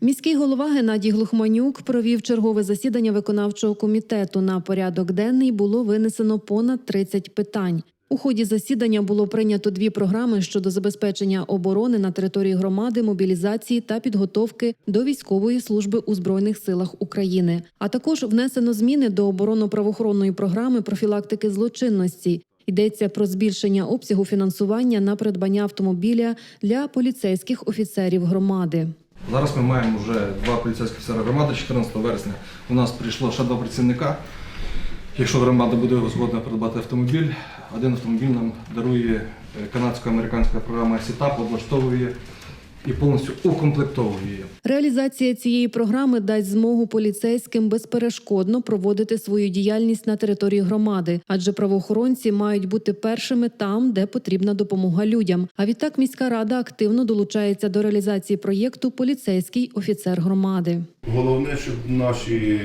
Міський голова Геннадій Глухманюк провів чергове засідання виконавчого комітету. На порядок денний було винесено понад 30 питань. У ході засідання було прийнято дві програми щодо забезпечення оборони на території громади, мобілізації та підготовки до військової служби у збройних силах України. А також внесено зміни до оборонно-правоохоронної програми профілактики злочинності. Йдеться про збільшення обсягу фінансування на придбання автомобіля для поліцейських офіцерів громади. Зараз ми маємо вже два поліцейські офіцери громади. 14 вересня у нас прийшло ще два працівника. Якщо громада буде згодна придбати автомобіль, один автомобіль нам дарує е, канадсько-американська програма СІТАП, облаштовує і повністю укомплектовує її. Реалізація цієї програми дасть змогу поліцейським безперешкодно проводити свою діяльність на території громади, адже правоохоронці мають бути першими там, де потрібна допомога людям. А відтак міська рада активно долучається до реалізації проєкту Поліцейський офіцер громади. Головне, щоб наші,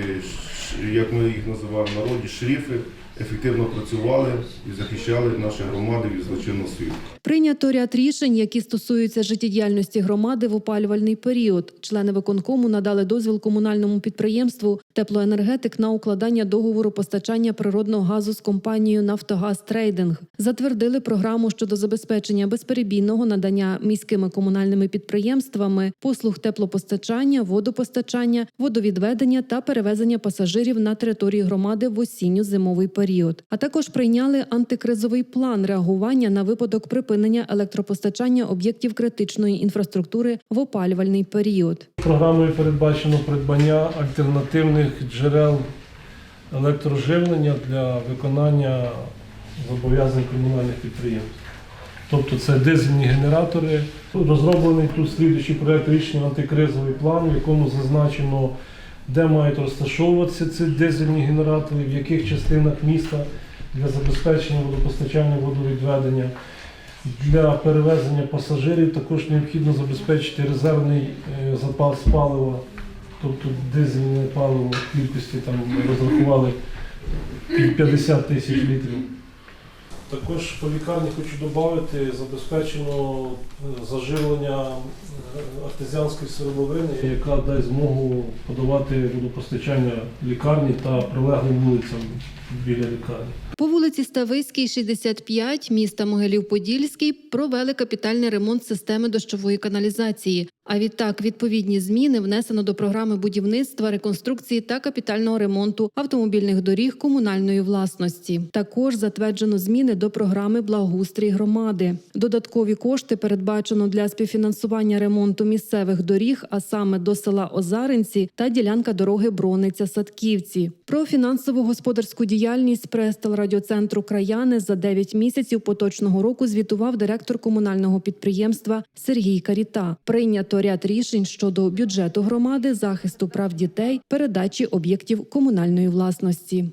як ми їх називаємо народі, шрифи ефективно працювали і захищали наші громади від злочинного світу. Прийнято ряд рішень, які стосуються життєдіяльності громади в опалювальний період. Члени виконкому надали дозвіл комунальному підприємству Теплоенергетик на укладання договору постачання природного газу з компанією Нафтогаз Трейдинг. Затвердили програму щодо забезпечення безперебійного надання міськими комунальними підприємствами послуг теплопостачання, водопостачання, водовідведення та перевезення пасажирів на території громади в осінньо-зимовий період. А також прийняли антикризовий план реагування на випадок припинення електропостачання об'єктів критичної інфраструктури в опалювальний період. Програмою передбачено придбання альтернативних джерел електроживлення для виконання зобов'язань комунальних підприємств. Тобто це дизельні генератори. Розроблений тут слідуючий проект рішення антикризовий план, в якому зазначено, де мають розташовуватися ці дизельні генератори, в яких частинах міста для забезпечення водопостачання, водовідведення. Для перевезення пасажирів також необхідно забезпечити резервний е, запас палива, тобто дизельне паливо в кількості там розрахували 50 тисяч літрів. Також по лікарні хочу додати, забезпечено е, заживлення е, артезіанської сировини, яка дасть змогу подавати водопостачання лікарні та прилеглим вулицям біля лікарні. По вулиці Ставиській, 65, міста Могилів-Подільський провели капітальний ремонт системи дощової каналізації. А відтак відповідні зміни внесено до програми будівництва, реконструкції та капітального ремонту автомобільних доріг комунальної власності. Також затверджено зміни до програми благоустрій громади. Додаткові кошти передбачено для співфінансування ремонту місцевих доріг, а саме до села Озаринці та ділянка дороги Брониця-Садківці. Про фінансово-господарську діяльність прес-телерадіоцентру Краяни за 9 місяців поточного року звітував директор комунального підприємства Сергій Каріта. Прийнято ряд рішень щодо бюджету громади, захисту прав дітей, передачі об'єктів комунальної власності.